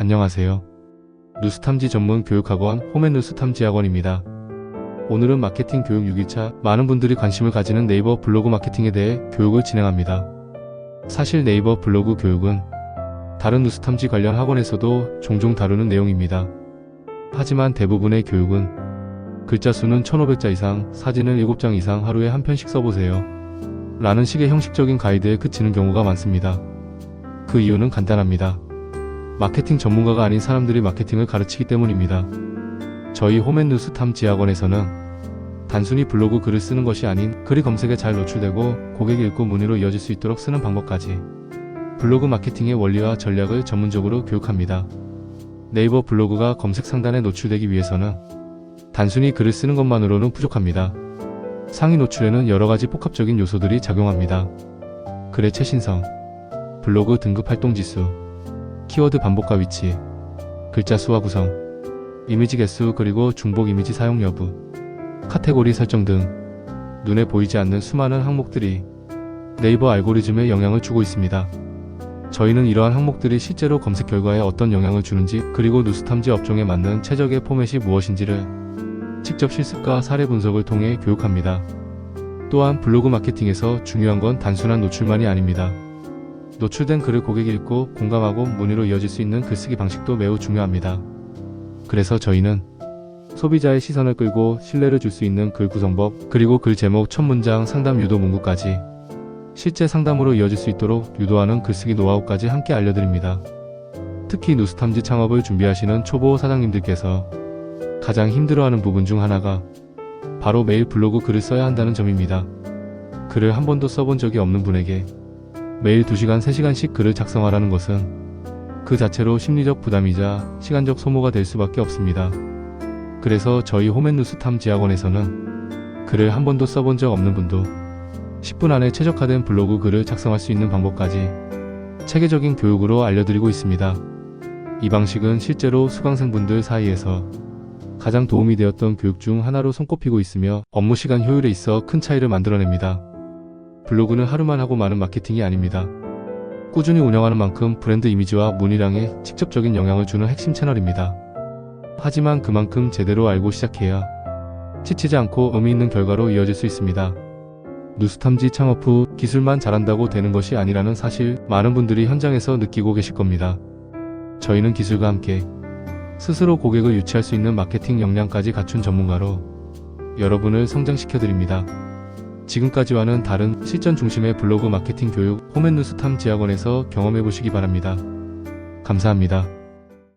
안녕하세요. 뉴스탐지 전문 교육학원 홈앤뉴스 탐지학원입니다. 오늘은 마케팅 교육 6일차 많은 분들이 관심을 가지는 네이버 블로그 마케팅에 대해 교육을 진행합니다. 사실 네이버 블로그 교육은 다른 뉴스탐지 관련 학원에서도 종종 다루는 내용입니다. 하지만 대부분의 교육은 글자 수는 1500자 이상, 사진은 7장 이상 하루에 한 편씩 써보세요. 라는 식의 형식적인 가이드에 그치는 경우가 많습니다. 그 이유는 간단합니다. 마케팅 전문가가 아닌 사람들이 마케팅을 가르치기 때문입니다. 저희 홈앤뉴스 탐 지학원에서는 단순히 블로그 글을 쓰는 것이 아닌 글이 검색에 잘 노출되고 고객 읽고 문의로 이어질 수 있도록 쓰는 방법까지 블로그 마케팅의 원리와 전략을 전문적으로 교육합니다. 네이버 블로그가 검색 상단에 노출되기 위해서는 단순히 글을 쓰는 것만으로는 부족합니다. 상위 노출에는 여러 가지 복합적인 요소들이 작용합니다. 글의 최신성, 블로그 등급 활동 지수, 키워드 반복과 위치, 글자 수와 구성, 이미지 개수 그리고 중복 이미지 사용 여부, 카테고리 설정 등 눈에 보이지 않는 수많은 항목들이 네이버 알고리즘에 영향을 주고 있습니다. 저희는 이러한 항목들이 실제로 검색 결과에 어떤 영향을 주는지 그리고 뉴스탐지 업종에 맞는 최적의 포맷이 무엇인지를 직접 실습과 사례 분석을 통해 교육합니다. 또한 블로그 마케팅에서 중요한 건 단순한 노출만이 아닙니다. 노출된 글을 고객이 읽고 공감하고 문의로 이어질 수 있는 글쓰기 방식도 매우 중요합니다. 그래서 저희는 소비자의 시선을 끌고 신뢰를 줄 수 있는 글 구성법, 그리고 글 제목 첫 문장 상담 유도 문구까지 실제 상담으로 이어질 수 있도록 유도하는 글쓰기 노하우까지 함께 알려드립니다. 특히 뉴스탐지 창업을 준비하시는 초보 사장님들께서 가장 힘들어하는 부분 중 하나가 바로 매일 블로그 글을 써야 한다는 점입니다. 글을 한 번도 써본 적이 없는 분에게 매일 2시간, 3시간씩 글을 작성하라는 것은 그 자체로 심리적 부담이자 시간적 소모가 될 수밖에 없습니다. 그래서 저희 홈앤뉴스 탐지학원에서는 글을 한 번도 써본 적 없는 분도 10분 안에 최적화된 블로그 글을 작성할 수 있는 방법까지 체계적인 교육으로 알려드리고 있습니다. 이 방식은 실제로 수강생분들 사이에서 가장 도움이 되었던 교육 중 하나로 손꼽히고 있으며 업무 시간 효율에 있어 큰 차이를 만들어냅니다. 블로그는 하루만 하고 마는 마케팅이 아닙니다. 꾸준히 운영하는 만큼 브랜드 이미지와 문의량에 직접적인 영향을 주는 핵심 채널입니다. 하지만 그만큼 제대로 알고 시작해야 지치지 않고 의미 있는 결과로 이어질 수 있습니다. 뉴스탐지 창업 후 기술만 잘한다고 되는 것이 아니라는 사실 많은 분들이 현장에서 느끼고 계실 겁니다. 저희는 기술과 함께 스스로 고객을 유치할 수 있는 마케팅 역량까지 갖춘 전문가로 여러분을 성장시켜 드립니다. 지금까지와는 다른 실전 중심의 블로그 마케팅 교육 홈앤뉴스 탐지학원에서 경험해 보시기 바랍니다. 감사합니다.